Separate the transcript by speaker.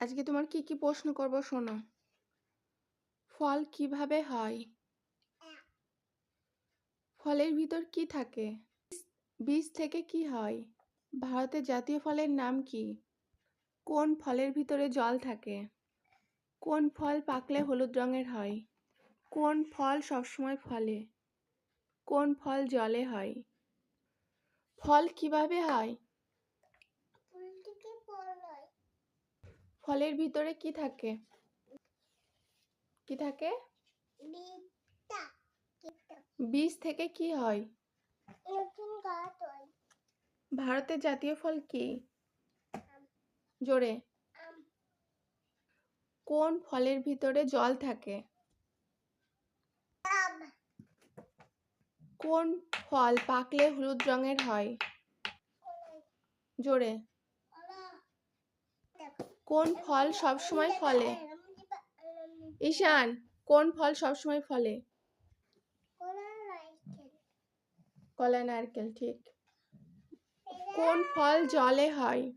Speaker 1: আজকে তোমার কি কি প্রশ্ন করব শোনো। ফল কীভাবে হয়? ফলের ভিতর কি থাকে? বীজ থেকে কি হয়? ভারতের জাতীয় ফলের নাম কি? কোন ফলের ভিতরে জল থাকে? কোন ফল পাকলে হলুদ রঙের হয়? কোন ফল সবসময় ফলে? কোন ফল জলে হয়? ফল কীভাবে হয়
Speaker 2: ফুল থেকে ফল হয়
Speaker 1: ফলের ভিতরে কি থাকে? কি থাকে? বীজ থেকে কি হয়? ভারতের জাতীয় ফল কি? জোরে। কোন ফলের ভিতরে জল থাকে? কোন ফল পাকলে হলুদ রঙের হয়? জোরে। কোন ফল সব সময় ফলে? ঈশান, কোন ফল সব সময় ফলে?
Speaker 2: কলা
Speaker 1: কলা নারকেল, ঠিক। কোন ফল জলে হয়?